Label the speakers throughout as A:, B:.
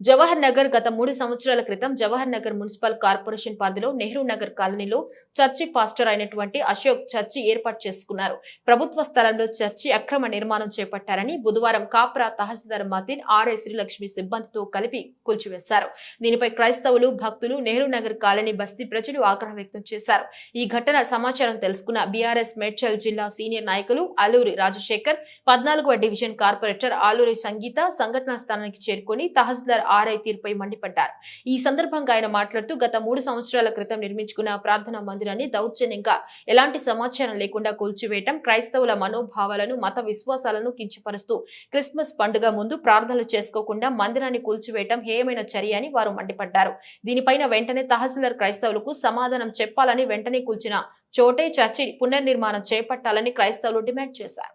A: జవహర్ నగర్ గత మూడు సంవత్సరాల క్రితం జవహర్ నగర్ మున్సిపల్ కార్పొరేషన్ పరిధిలో నెహ్రూ నగర్ కాలనీలో చర్చి పాస్టర్ అయినటువంటి అశోక్ చర్చి ఏర్పాటు చేసుకున్నారు. ప్రభుత్వ స్థలంలో చర్చి అక్రమ నిర్మాణం చేపట్టారని బుధవారం కాప్రా తహసీల్దార్ మతిన్ ఆర్ఐ శ్రీలక్ష్మి సిబ్బందితో కలిపి కూల్చివేశారు. దీనిపై క్రైస్తవులు భక్తులు నెహ్రూ నగర్ కాలనీ బస్తీ ప్రజలు ఆగ్రహం వ్యక్తం చేశారు. ఈ ఘటన సమాచారం తెలుసుకున్న బీఆర్ఎస్ మేడ్చల్ జిల్లా సీనియర్ నాయకులు అల్లూరి రాజశేఖర్ పద్నాలుగవ డివిజన్ కార్పొరేటర్ ఆలూరి సంగీత సంఘటనా స్థానానికి చేరుకుని తహసీల్దార్ ఆర్ఐ తీర్పై మండిపడ్డారు. ఈ సందర్భంగా ఆయన మాట్లాడుతూ గత మూడు సంవత్సరాల క్రితం నిర్మించుకున్న ప్రార్థనా మందిరాన్ని దౌర్జన్యంగా ఎలాంటి సమాచారం లేకుండా కూల్చివేయటం క్రైస్తవుల మనోభావాలను మత విశ్వాసాలను కించపరుస్తూ క్రిస్మస్ పండుగ ముందు ప్రార్థనలు చేసుకోకుండా మందిరాన్ని కూల్చివేయటం హేయమైన చర్య అని వారు మండిపడ్డారు. దీనిపైన వెంటనే తహసీల్దార్ క్రైస్తవులకు సమాధానం చెప్పాలని వెంటనే కూల్చిన చోటే చర్చి పునర్నిర్మాణం చేపట్టాలని క్రైస్తవులు డిమాండ్ చేశారు.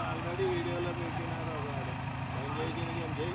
B: ఆల్రెడీ వీడియోలో పెట్టినారు ఏం చేసింది ఏం చేయి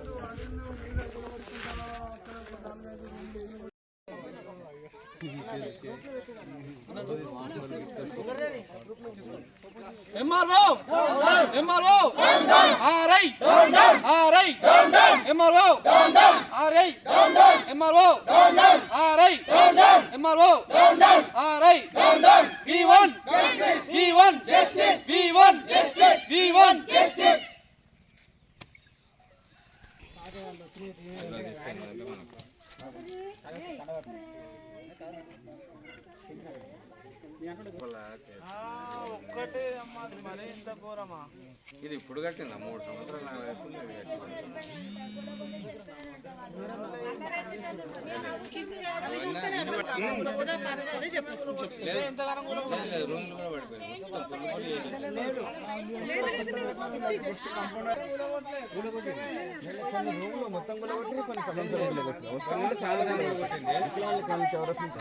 C: MRO! MRO! RI! RI! MRO! RI! MRO! RI! MRO! RI! We want! We want! We want! We want!
B: ఒక్కటే అమ్మా మరీ ఇంత ఘోరమా
D: ఇది ఇప్పుడు కట్టిందా. మూడు సంవత్సరాలు కట్టింది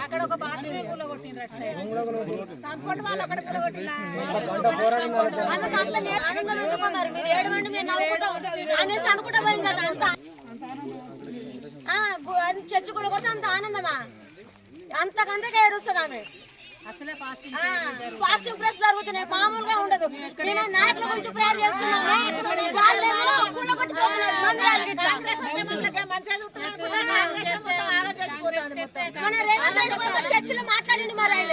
E: అక్కడ ఒక బాత్రూమ్ సైడ్.
F: వాళ్ళు అక్కడ అంత మీరు ఏడవండి మేము నవ్వుకుంటాం అనేసి అనుకుంటా పోయిందట అంత. ఆ, అది చర్చి కూడా కొడితే అంత ఆనందమా? అంతకంతగా ఏడుస్తుంది ఆమె.
E: అసలే ఫాస్టింగ్
F: ప్రెస్ జరుగుతున్నాయి మామూలుగా ఉండదు. నేను నాయకుల గురించి ప్రేయర్ గిట్ల. మన రేవంత్ రెడ్డి కూడా చర్చిలో మాట్లాడింది మరి ఆయన.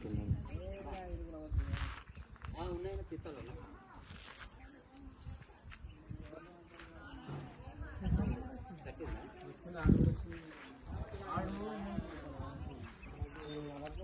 E: బీదోళ్ళకు భద్రత
F: వాళ్ళు అసలే
B: వచ్చింది ఆంధ్రప్రదేశ్